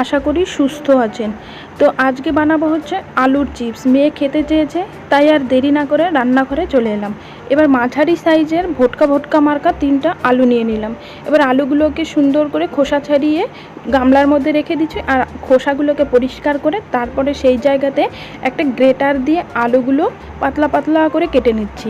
আশা করি সুস্থ আছেন। তো আজকে বানাবো হচ্ছে আলুর চিপস। মেয়ে খেতে চেয়েছে, তাই আর দেরি না করে রান্নাঘরে চলে এলাম। এবার মাঝারি সাইজের ভোটকা ভোটকা মার্কা তিনটা আলু নিয়ে নিলাম। এবার আলুগুলোকে সুন্দর করে খোসা ছাড়িয়ে গামলার মধ্যে রেখে দিচ্ছি আর খোসাগুলোকে পরিষ্কার করে তারপরে সেই জায়গাতে একটা গ্রেটার দিয়ে আলুগুলো পাতলা পাতলা করে কেটে নিচ্ছি।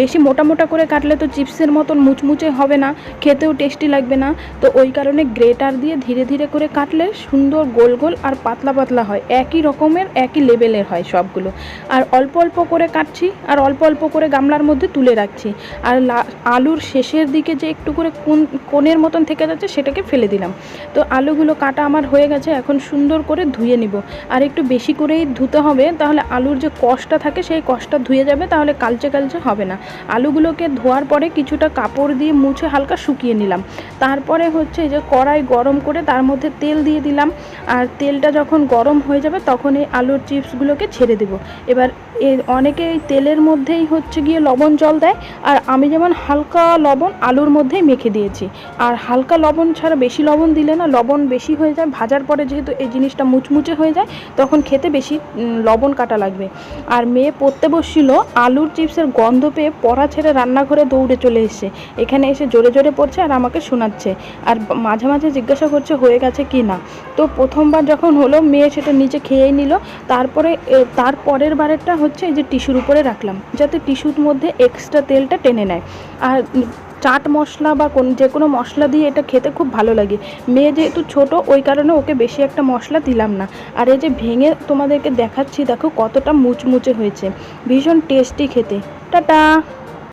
বেশি মোটা মোটা করে কাটলে তো চিপসের মতন মুচমুচে হবে না, খেতেও টেস্টি লাগবে না। তো ওই কারণে গ্রেটার দিয়ে ধীরে ধীরে করে কাটলে সুন্দর গোল গোল আর পাতলা পাতলা হয়। একই রকমের, একই লেভেলের হয় সবগুলো। আর অল্প অল্প করে কাটছি আর অল্প অল্প করে গামলার মধ্যে তুলে রাখছি। আর আলুর শেষের দিকে যে একটু করে কোন, কোণের মতন থেকে যাচ্ছে সেটাকে ফেলে দিলাম। তো আলুগুলো কাটা আমার হয়ে গেছে, এখন সুন্দর করে ধুয়ে নিব। আর একটু বেশি করেই ধুতে হবে, তাহলে আলুর যে কষটা থাকে সেই কষটা ধুয়ে যাবে, তাহলে কালচে কালচে হবে না। আলুগুলোকে ধোয়ার পরে কিছুটা কাপড় দিয়ে মুছে হালকা শুকিয়ে নিলাম। তারপরে হচ্ছে যে কড়াই গরম করে তার মধ্যে তেল দিয়ে দিলাম। আর তেলটা যখন গরম হয়ে যাবে তখন এই আলুর চিপসগুলোকে ছেড়ে দেব। এবার অনেকে তেলের মধ্যেই হচ্ছে গিয়ে লবণ জল দেয়। আর আমি যেমন হালকা লবণ আলুর মধ্যেই মেখে দিয়েছি। আর হালকা লবণ ছাড়া বেশি লবণ দিলে না লবণ বেশি হয়ে যায়। ভাজার পরে যেহেতু এই জিনিসটা মুচমুচে হয়ে যায়, তখন খেতে বেশি লবণ কাটা লাগবে। আর মেয়ে পড়তে বসছিল, আলুর চিপসের গন্ধ পেয়ে পড়া ছেড়ে রান্নাঘরে দৌড়ে চলে এসছে। এখানে এসে জোরে জোরে পড়ছে আর আমাকে শোনাচ্ছে। আর মাঝে মাঝে জিজ্ঞাসা করছে হয়ে গেছে কি না। তো প্রথমবার যখন হলো, মেয়ে সেটা নিচে খেয়ে নিল। তারপরে তার পরের বারেরটা হচ্ছে এই যে টিস্যুর উপরে রাখলাম, যাতে টিস্যুর মধ্যে এক্সট্রা তেলটা টেনে নেয়। আর চাট মশলা বা কোন, যে কোনো মশলা দিয়ে এটা খেতে খুব ভালো লাগে। মেয়ে যেহেতু ছোট, ওই কারণে ওকে বেশি একটা মশলা দিলাম না। আর এই যে ভেঙে তোমাদেরকে দেখাচ্ছি, দেখো কতটা মুচমুচে হয়েছে। ভীষণ টেস্টি খেতে। টাটা!